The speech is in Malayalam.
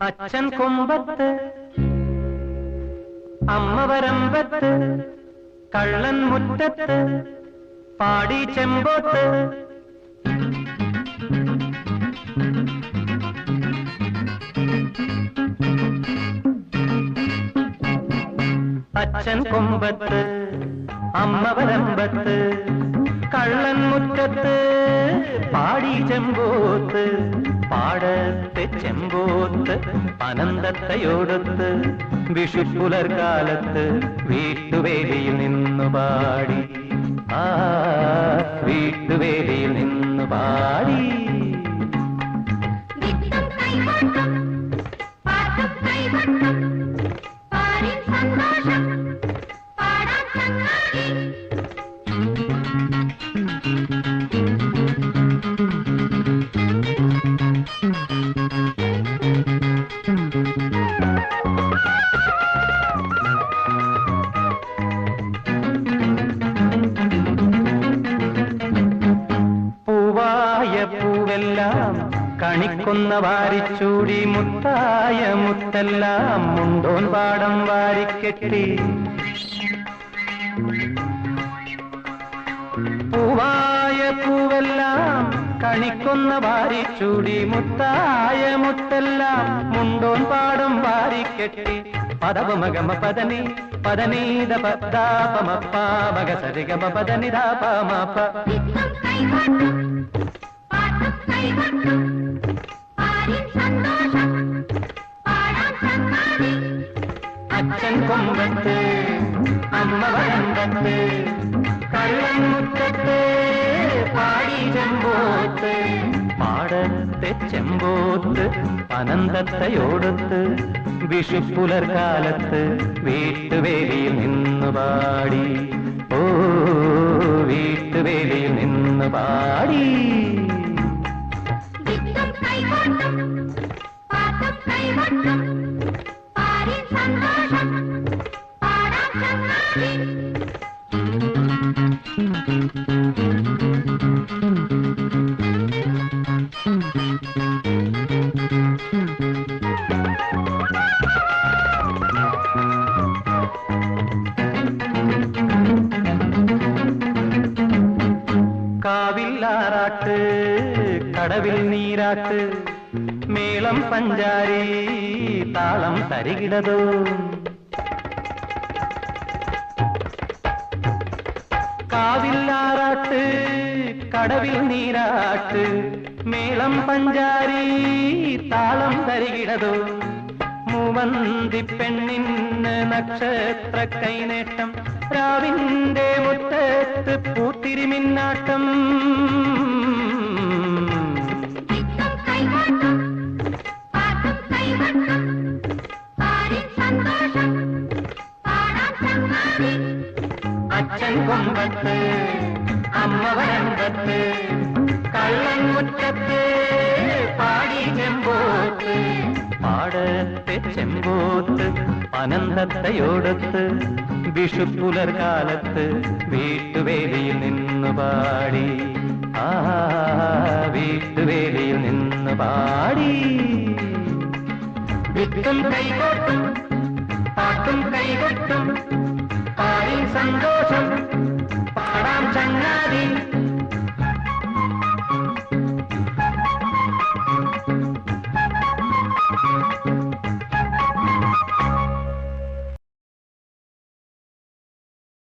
അച്ഛൻ കൊമ്പത്ത് അമ്മ വരമ്പത്ത് കള്ളൻ മുറ്റത്ത് പാടി ചെമ്പോത്ത് അച്ഛൻ കൊമ്പത്ത് അമ്മ വരമ്പത്ത് കള്ളൻ മുറ്റത്ത് പാടി ചെമ്പോത്ത് പാടത്തെ ചെമ്പോത്ത് അനന്തത്തയോടൊത്ത് വിഷുപ്പുലർക്കാലത്ത് വീട്ടുവേലിയിൽ നിന്നു പാടി. ആ വീട്ടുവേലിയിൽ നിന്നു പാടി. സന്തോഷം. കണിക്കുന്ന വാരിച്ചൂടി മുത്തായ മുത്തെല്ലാം മുണ്ടോൻ പാടം വാരിക്കെട്ടി. പൂവായ പൂവെല്ലാം കണിക്കുന്ന വാരിച്ചൂടി മുത്തായ മുത്തെല്ലാം മുണ്ടോൻ പാടം വാരിക്കെട്ടി. പദവമഗമ പദനി പദനീത പദാപമപ്പാമക സരിഗമ പദനിതാപമപ്പ. പാട്ടും കൈകൊട്ടും. അച്ഛൻ അമ്മ പാടി ചെമ്പോത്ത്. പാടത്തെ അനന്തത്തയോടൊത്ത് വിഷുപ്പുലർക്കാലത്ത് വീട്ടുവേലിയിൽ നിന്നു പാടി. ഓ വീട്ടുവേലിയിൽ നിന്നു പാടി. പാടാം ചങ്ങാതി കാവില്ലാറാട്ട് കടവിൽ നീരാട്ട് മേളം പഞ്ചാരി കാവില്ലാറാട്ട് കടവിൽ നീരാട്ട് മേളം പഞ്ചാരി താളം തരികിടതോ. മൂവന്തി പെണ്ണിന് നക്ഷത്ര കൈനേട്ടം രാവിന്റെ മുറ്റത്ത് പൂത്തിരിമിന്നാട്ടം. വരമ്പത്ത് കള്ളൻ മുറ്റത്ത് പാടി ചെമ്പോത്ത്. പാടത്തെ ചെമ്പോത്ത് അനന്തത്തയോടൊത്ത് വിഷുപ്പുലർക്കാലത്ത് വീട്ടുവേലിയിൽ നിന്നു പാടി. ആ വീട്ടുവേലിയിൽ നിന്നു പാടി. വിത്തും കൈകൊട്ടും പാട്ടും കൈകൊട്ടും പാടി സന്തോഷം.